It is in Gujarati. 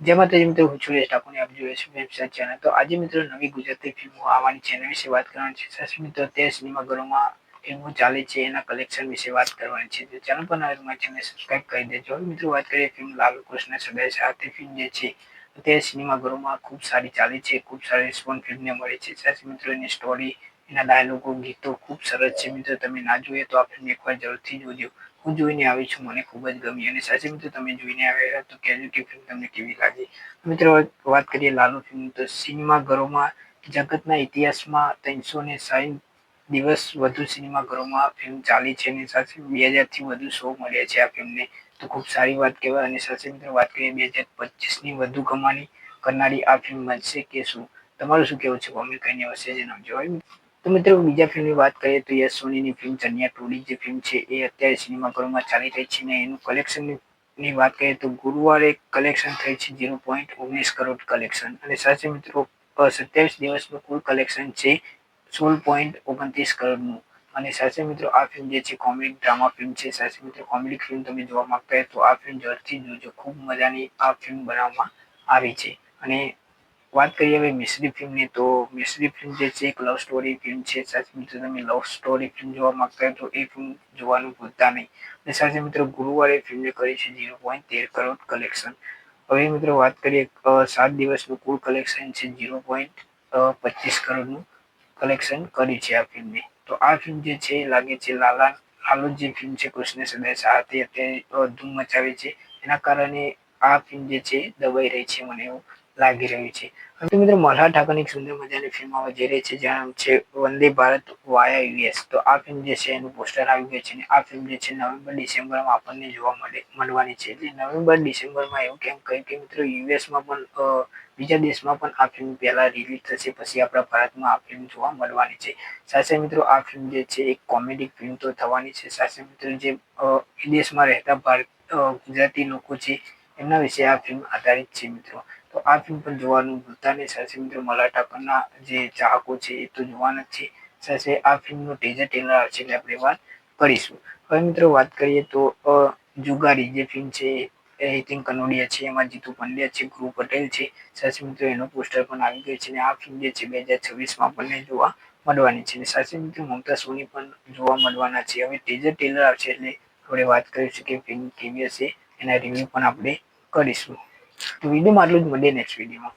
જેમાં માતાજી મિત્રો, હું છું ઠાકોરને આપ જોઈએ છે વેબસાઇટ ચેનલ. તો આજે મિત્રો, નવી ગુજરાતી ફિલ્મો આવવાની છે એના વિશે વાત કરવાની છે. સાચી મિત્રો તે સિનેમાઘરોમાં ફિલ્મો ચાલે છે, એના કલેક્શન વિશે વાત કરવાની છે. તો ચેનલ પર નવી ચેનલ સબસ્ક્રાઇબ કરી દેજો. મિત્રો, વાત કરીએ ફિલ્મ લાલુ કૃષ્ણ સદાય સાથે ફિલ્મ જે છે તે સિનેમાઘરોમાં ખૂબ સારી ચાલે છે, ખૂબ સારી રિસ્પોન્સ ફિલ્મને મળે છે. સાચી મિત્રો, એની સ્ટોરી એના ડાયલોગો ગીતો ખૂબ સરસ છે. મિત્રો, તમે ના જોઈએ તો આ ફિલ્મ એકવાર જરૂરથી જોજો. હું જોઈને આવી છું, મને ખૂબ જ ગમી અને સાચી મિત્રો તમે જોઈને આવ્યા તો કહેજો કે ફિલ્મ તમને કેવી લાગી. મિત્રો, વાત કરીએ લાલુ ફિલ્મ તો સિનેમાઘરોમાં, જગતના ઇતિહાસમાં ત્રણસો ને સાહીઠ દિવસ વધુ સિનેમાઘરોમાં ફિલ્મ ચાલી છે અને સાથે બે હજારથી વધુ શો મળ્યા છે આ ફિલ્મને તો ખૂબ સારી વાત કહેવાય. અને સાથે મિત્રો, વાત કરીએ બે હજાર પચીસની વધુ કમાણી કરનારી આ ફિલ્મ બનશે કે શું? તમારું શું કહેવું છે? કોમેન્ટ કરીને અવશ્ય જણાવજો. તો મિત્રો, બીજા ફિલ્મની વાત કરીએ તો યશ સોનીની ફિલ્મ ચન્યા ટોડી જે ફિલ્મ છે, એ અત્યારે સિનેમાઘરોમાં ચાલી રહી છે ને એનું કલેક્શનની વાત કરીએ તો ગુરુવારે કલેક્શન થઈ છે ઝીરો પોઈન્ટ ઓગણીસ કરોડ કલેક્શન અને સાચે મિત્રો સત્યાવીસ દિવસનું કુલ કલેક્શન છે સોળ પોઈન્ટ ઓગણત્રીસ કરોડનું. અને સાચે મિત્રો, આ ફિલ્મ જે છે કોમેડી ડ્રામા ફિલ્મ છે સાચે મિત્રો કોમેડી ફિલ્મ તમે જોવા માંગતા હોય તો આ ફિલ્મ જરૂરથી જોજો. ખૂબ મજાની આ ફિલ્મ બનાવવામાં આવી છે. અને વાત કરીએ હવે મિશ્રી ફિલ્મની, તો મિશ્રી ફિલ્મ જે છે, એક લવ સ્ટોરી ફિલ્મ છે. સાચી મિત્રો, તમે લવ સ્ટોરી ફિલ્મ જોવા માંગતા તો એ ફિલ્મ જોવાનું ભૂલતા નહીં. અને સાચી મિત્રો, ગુરુવારે ફિલ્મે કરી છે ઝીરો પોઈન્ટ તેર કરોડ કલેક્શન હવે મિત્રો, વાત કરીએ સાત દિવસનું કુલ કલેક્શન છે ઝીરો પોઈન્ટ પચીસ કરોડનું કલેક્શન કરી છે આ ફિલ્મે તો આ ફિલ્મ જે છે લાગે છે, લાલા, લાલુ જે ફિલ્મ છે, કૃષ્ણ સદાય સાથે અત્યારે ધૂમ મચાવે છે. એના કારણે આ ફિલ્મ જે છે, દબાઈ રહી છે મને એવું લાગી રહ્યું છે. તો મિત્રો મલ્હાર ઠાકરની સુંદર મજાની ફિલ્મ આવવા જઈ રહી છે, જેનું છે વંદે ભારત વાયા યુએસ તો આ ફિલ્મ જે છે, એનું પોસ્ટર આવી ગયું છે અને આ ફિલ્મ જે છે, નવેમ્બર, ડિસેમ્બરમાં આપણને જોવા મળે, મળવાની છે. એટલે નવેમ્બર, ડિસેમ્બરમાં એવું કેમ કહ્યું કે મિત્રો યુએસમાં પણ બીજા દેશમાં પણ આ ફિલ્મ પહેલાં રિલીઝ થશે, પછી આપણા ભારતમાં આ ફિલ્મ જોવા મળવાની છે. સાથે મિત્રો આ ફિલ્મ જે છે, એક કોમેડી ફિલ્મ તો થવાની છે. સાથે મિત્રો જે વિદેશમાં રહેતા ભારત ગુજરાતી લોકો છે, એમના વિશે આ ફિલ્મ આધારિત છે મિત્રો. તો આ ફિલ્મ પણ જોવાનું ભૂલતા નહીં. સાથે મિત્રો ઠાકરના જે ચાહકો છે એ તો જોવાના જ છે. સાથે આ ફિલ્મનું ટીઝર ટેલર આવશે એટલે આપણે વાત કરીશું. હવે મિત્રો, વાત કરીએ તો જુગારી જે ફિલ્મ છે હિતિન કનોડિયા છે, એમાં જીતુ પંડ્યા છે ગુરુ પટેલ છે. સાથે મિત્રો, એનું પોસ્ટર પણ આવી ગયો છે અને આ ફિલ્મ જે છે બે હજાર છવ્વીસમાં આપણને જોવા મળવાની છે અને સાથે મિત્રો, મમતા સોની પણ જોવા મળવાના છે. હવે ટીઝર ટેલર આવશે એટલે આપણે વાત કરીશું કે ફિલ્મ કેવી હશે, એના રિવ્યૂ પણ આપણે કરીશું. વિડીયોમાં આટલું જ મળીએ નેક્સ્ટ વિડીયોમાં